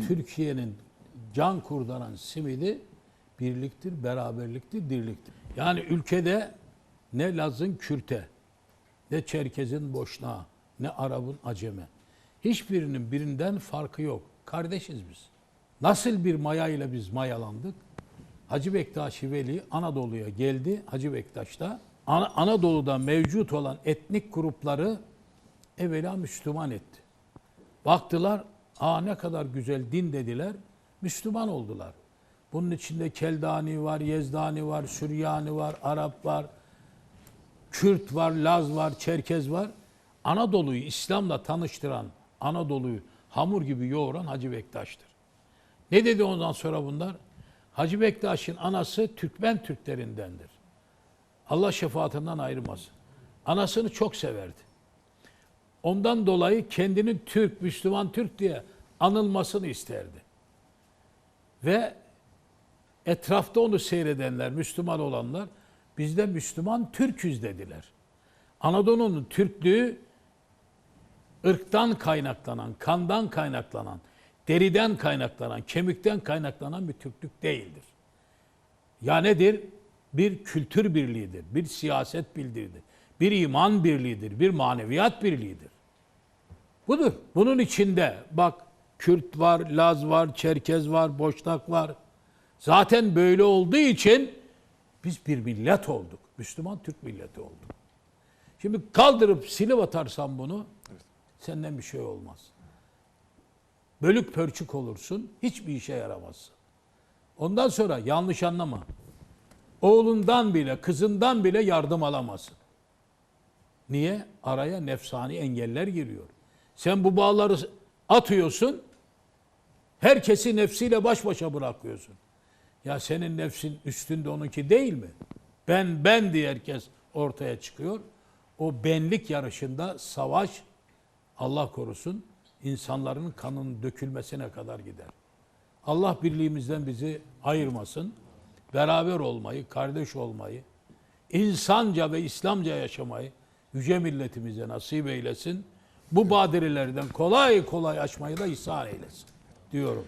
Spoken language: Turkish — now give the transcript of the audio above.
Türkiye'nin can kurtaran simidi birliktir, beraberliktir, dirliktir. Yani ülkede ne Laz'ın Kürt'e, ne Çerkez'in Boşnağı, ne Arap'ın Acem'e. Hiçbirinin birinden farkı yok. Kardeşiz biz. Nasıl bir maya ile biz mayalandık? Hacı Bektaş Veli Anadolu'ya geldi. Hacı Bektaş'ta Ana- Anadolu'da mevcut olan etnik grupları evvela Müslüman etti. Baktılar, aa ne kadar güzel din dediler, Müslüman oldular. Bunun içinde Keldani var, Yezdani var, Süryani var, Arap var, Kürt var, Laz var, Çerkez var. Anadolu'yu İslam'la tanıştıran, Anadolu'yu hamur gibi yoğuran Hacı Bektaş'tır. Ne dedi ondan sonra bunlar? Hacı Bektaş'ın anası Türkmen Türklerindendir. Allah şefaatinden ayırmasın. Anasını çok severdi. Ondan dolayı kendini Türk, Müslüman Türk diye anılmasını isterdi. Ve etrafta onu seyredenler, Müslüman olanlar biz de Müslüman Türküz dediler. Anadolu'nun Türklüğü ırktan kaynaklanan, kandan kaynaklanan, deriden kaynaklanan, kemikten kaynaklanan bir Türklük değildir. Ya nedir? Bir kültür birliğidir, bir siyaset birliğidir, bir iman birliğidir, bir maneviyat birliğidir. Budur. Bunun içinde bak Kürt var, Laz var, Çerkez var, Boşnak var. Zaten böyle olduğu için biz bir millet olduk. Müslüman Türk milleti olduk. Şimdi kaldırıp silip atarsan bunu senden bir şey olmaz. Bölük pörçük olursun, hiçbir işe yaramazsın. Ondan sonra yanlış anlama. Oğlundan bile, kızından bile yardım alamazsın. Niye? Araya nefsani engeller giriyor. Sen bu bağları atıyorsun, herkesi nefsiyle baş başa bırakıyorsun. Ya senin nefsin üstünde onunki değil mi? Ben ben diye herkes ortaya çıkıyor. O benlik yarışında savaş Allah korusun insanların kanının dökülmesine kadar gider. Allah birliğimizden bizi ayırmasın. Beraber olmayı, kardeş olmayı, insanca ve İslamca yaşamayı yüce milletimize nasip eylesin. Bu badirelerden kolay kolay açmayı da ihsan eylesin diyorum.